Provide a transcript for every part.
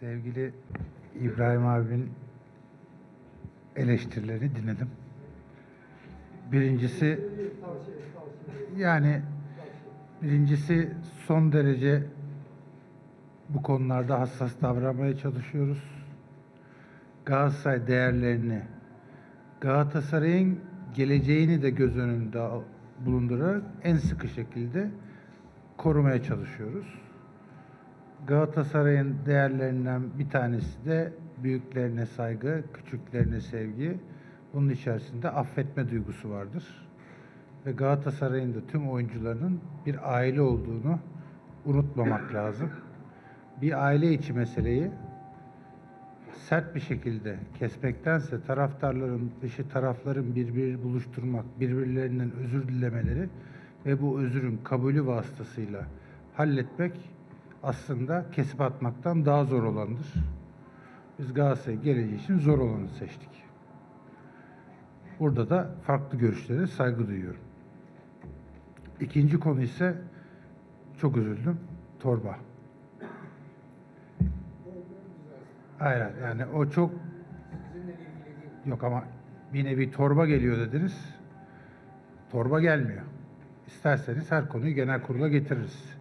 Sevgili İbrahim abinin eleştirilerini dinledim. Birincisi yani birincisi son derece bu konularda hassas davranmaya çalışıyoruz. Galatasaray değerlerini, Galatasaray'ın geleceğini de göz önünde bulundurarak en sıkı şekilde korumaya çalışıyoruz. Galatasaray'ın değerlerinden bir tanesi de büyüklerine saygı, küçüklerine sevgi. Bunun içerisinde affetme duygusu vardır. Ve Galatasaray'ın da tüm oyuncularının bir aile olduğunu unutmamak lazım. Bir aile içi meseleyi sert bir şekilde kesmektense taraftarların dışı tarafların birbirini buluşturmak, birbirlerinden özür dilemeleri ve bu özürün kabulü vasıtasıyla halletmek aslında kesip atmaktan daha zor olandır. Biz Galatasaray geleceği için zor olanı seçtik. Burada da farklı görüşlere saygı duyuyorum. İkinci konu ise çok üzüldüm. Torba. Hayır yani o çok yok ama bir nevi torba geliyor dediniz. Torba gelmiyor. İsterseniz her konuyu genel kurula getiririz.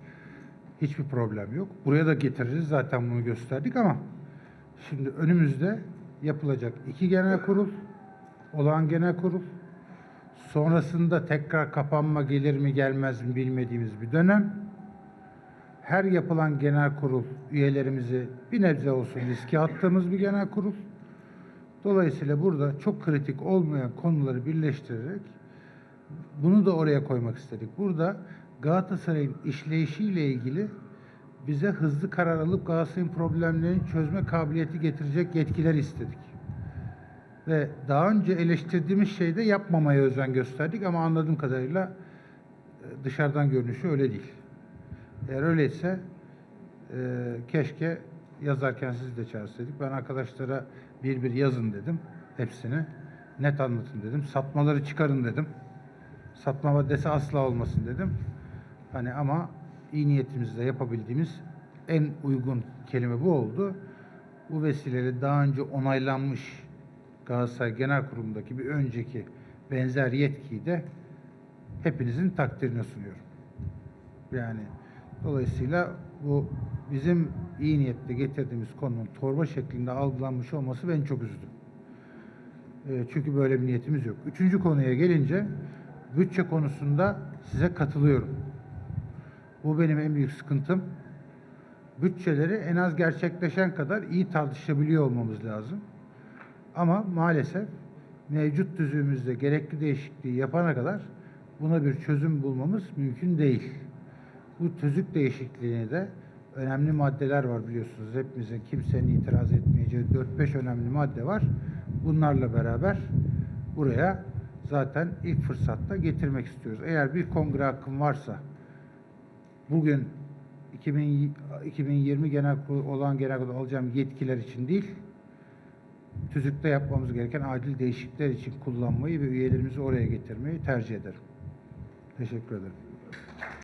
Hiçbir problem yok. Buraya da getiririz. Zaten bunu gösterdik ama şimdi önümüzde yapılacak iki genel kurul, olağan genel kurul, sonrasında tekrar kapanma gelir mi gelmez mi bilmediğimiz bir dönem. Her yapılan genel kurul üyelerimizi bir nebze olsun riske attığımız bir genel kurul. Dolayısıyla burada çok kritik olmayan konuları birleştirerek bunu da oraya koymak istedik. Burada Galatasaray'ın işleyişiyle ilgili bize hızlı karar alıp Galatasaray'ın problemlerini çözme kabiliyeti getirecek yetkiler istedik. Ve daha önce eleştirdiğimiz şeyde yapmamaya özen gösterdik ama anladığım kadarıyla e, dışarıdan görünüşü öyle değil. Eğer öyleyse e, keşke yazarken siz de çağırsaydık. Ben arkadaşlara bir bir yazın dedim hepsini. Net anlatın dedim. Satmaları çıkarın dedim. Satma maddesi asla olmasın dedim. Hani ama iyi niyetimizle yapabildiğimiz en uygun kelime bu oldu. Bu vesileyle daha önce onaylanmış Galatasaray Genel Kurulu'ndaki bir önceki benzer yetkiyi de hepinizin takdirine sunuyorum. Yani dolayısıyla bu bizim iyi niyetle getirdiğimiz konunun torba şeklinde algılanmış olması beni çok üzdü. E, çünkü böyle bir niyetimiz yok. Üçüncü konuya gelince bütçe konusunda size katılıyorum. Bu benim en büyük sıkıntım. Bütçeleri en az gerçekleşen kadar iyi tartışabiliyor olmamız lazım. Ama maalesef mevcut düzüğümüzde gerekli değişikliği yapana kadar buna bir çözüm bulmamız mümkün değil. Bu tüzük değişikliğine de önemli maddeler var biliyorsunuz. Hepimizin kimsenin itiraz etmeyeceği 4-5 önemli madde var. Bunlarla beraber buraya zaten ilk fırsatta getirmek istiyoruz. Eğer bir kongre hakkım varsa bugün 2000 2020 genel kurulu olan genel kurulu alacağım yetkiler için değil, tüzükte yapmamız gereken acil değişiklikler için kullanmayı ve üyelerimizi oraya getirmeyi tercih ederim. Teşekkür ederim.